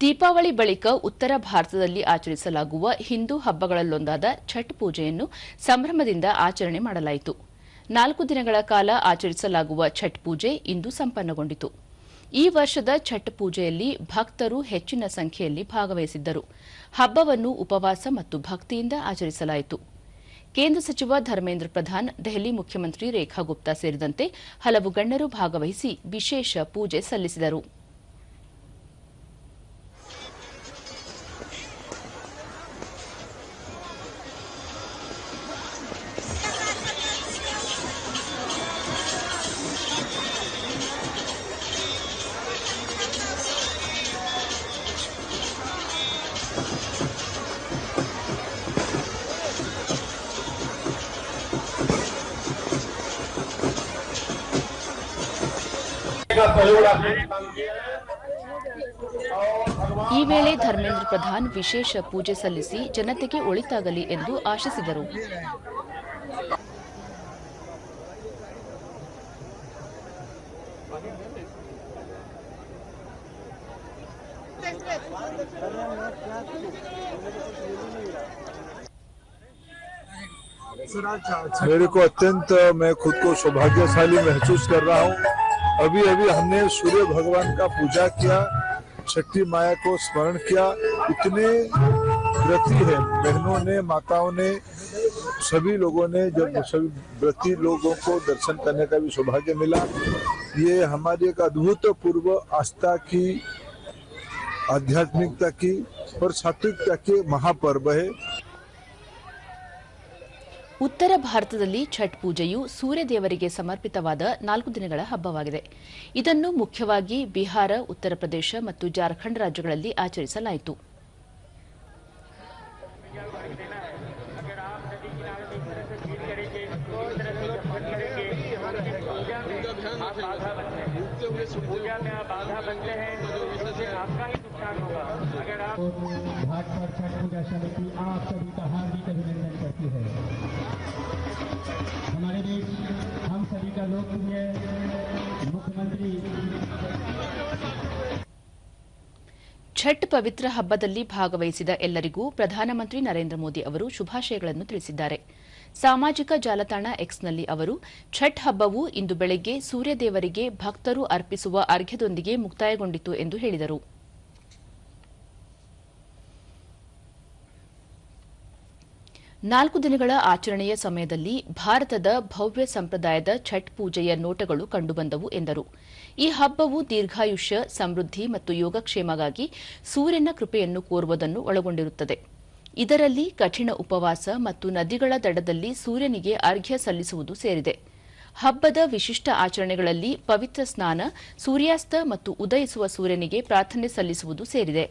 ದೀಪಾವಳಿ ಬಳಿಕ ಉತ್ತರ ಭಾರತದಲ್ಲಿ ಆಚರಿಸಲಾಗುವ ಹಿಂದೂ ಹಬ್ಬಗಳಲ್ಲೊಂದಾದ ಛಟ್ ಪೂಜೆಯನ್ನು ಸಂಭ್ರಮದಿಂದ ಆಚರಣೆ ಮಾಡಲಾಯಿತು. ನಾಲ್ಕು ದಿನಗಳ ಕಾಲ ಆಚರಿಸಲಾಗುವ ಛಟ್ ಪೂಜೆ ಇಂದು ಸಂಪನ್ನಗೊಂಡಿತು. ಈ ವರ್ಷದ ಛಟ್ ಪೂಜೆಯಲ್ಲಿ ಭಕ್ತರು ಹೆಚ್ಚಿನ ಸಂಖ್ಯೆಯಲ್ಲಿ ಭಾಗವಹಿಸಿದ್ದರು. ಹಬ್ಬವನ್ನು ಉಪವಾಸ ಮತ್ತು ಭಕ್ತಿಯಿಂದ ಆಚರಿಸಲಾಯಿತು. ಕೇಂದ್ರ ಸಚಿವ ಧರ್ಮೇಂದ್ರ ಪ್ರಧಾನ್, ದೆಹಲಿ ಮುಖ್ಯಮಂತ್ರಿ ರೇಖಾ ಗುಪ್ತಾ ಸೇರಿದಂತೆ ಹಲವು ಗಣ್ಯರು ಭಾಗವಹಿಸಿ ವಿಶೇಷ ಪೂಜೆ ಸಲ್ಲಿಸಿದರು. ಈ ವೇಳೆ ಧರ್ಮೇಂದ್ರ ಪ್ರಧಾನ್ ವಿಶೇಷ ಪೂಜೆ ಸಲ್ಲಿಸಿ ಜನತೆಗೆ ಒಳಿತಾಗಲಿ ಎಂದು ಆಶಿಸಿದರು मेरे को अत्यंत मैं खुद को सौभाग्यशाली महसूस कर रहा हूँ अभी अभी हमने सूर्य भगवान का पूजा किया, शक्ति माया को स्मरण किया। इतने व्रती है, बहनों ने, माताओं ने, सभी लोगों ने, जब सभी व्रती लोगों को दर्शन करने का भी सौभाग्य मिला। ये हमारी एक अद्भुतपूर्व आस्था की, आध्यात्मिकता की और सात्विकता के महापर्व है। ಉತ್ತರ ಭಾರತದಲ್ಲಿ ಛಠ್ ಪೂಜೆಯು ಸೂರ್ಯದೇವರಿಗೆ ಸಮರ್ಪಿತವಾದ ನಾಲ್ಕು ದಿನಗಳ ಹಬ್ಬವಾಗಿದೆ ಇದನ್ನು ಮುಖ್ಯವಾಗಿ ಬಿಹಾರ ಉತ್ತರ ಪ್ರದೇಶ ಮತ್ತು ಜಾರ್ಖಂಡ್ ರಾಜ್ಯಗಳಲ್ಲಿ ಆಚರಿಸಲಾಯಿತು पूजा में आप बाधा बनते हैं तो उससे आपका ही नुकसान होगा अगर आप घाट पर छठ पूजा समिति आप सभी का हार्दिक अभिनंदन करती है लोकप्रिय मुख्यमंत्री ಛಠ್ ಪವಿತ್ರ ಹಬ್ಬದಲ್ಲಿ ಭಾಗವಹಿಸಿದ ಎಲ್ಲರಿಗೂ ಪ್ರಧಾನಮಂತ್ರಿ ನರೇಂದ್ರ ಮೋದಿ ಅವರು ಶುಭಾಶಯಗಳನ್ನು ತಿಳಿಸಿದ್ದಾರೆ ಸಾಮಾಜಿಕ ಜಾಲತಾಣ ಎಕ್ಸ್ನಲ್ಲಿ ಅವರು ಛಠ್ ಹಬ್ಬವು ಇಂದು ಬೆಳಗ್ಗೆ ಸೂರ್ಯದೇವರಿಗೆ ಭಕ್ತರು ಅರ್ಪಿಸುವ ಅರ್ಘ್ಯದೊಂದಿಗೆ ಮುಕ್ತಾಯಗೊಂಡಿತು ಎಂದು ಹೇಳಿದರು ನಾಲ್ಕು ದಿನಗಳ ಆಚರಣೆಯ ಸಮಯದಲ್ಲಿ ಭಾರತದ ಭವ್ಯ ಸಂಪ್ರದಾಯದ ಛಟ್ ಪೂಜೆಯ ನೋಟಗಳು ಕಂಡುಬಂದವು ಎಂದರು. ಈ ಹಬ್ಬವು ದೀರ್ಘಾಯುಷ್ಯ, ಸಮೃದ್ಧಿ ಮತ್ತು ಯೋಗಕ್ಷೇಮಗಾಗಿ ಸೂರ್ಯನ ಕೃಪೆಯನ್ನು ಕೋರುವುದನ್ನು ಒಳಗೊಂಡಿರುತ್ತದೆ. ಇದರಲ್ಲಿ ಕಠಿಣ ಉಪವಾಸ ಮತ್ತು ನದಿಗಳ ದಡದಲ್ಲಿ ಸೂರ್ಯನಿಗೆ ಅರ್ಘ್ಯ ಸಲ್ಲಿಸುವುದು ಸೇರಿದೆ. ಹಬ್ಬದ ವಿಶಿಷ್ಟ ಆಚರಣೆಗಳಲ್ಲಿ ಪವಿತ್ರ ಸ್ನಾನ, ಸೂರ್ಯಾಸ್ತ ಮತ್ತು ಉದಯಿಸುವ ಸೂರ್ಯನಿಗೆ ಪ್ರಾರ್ಥನೆ ಸಲ್ಲಿಸುವುದು ಸೇರಿದೆ.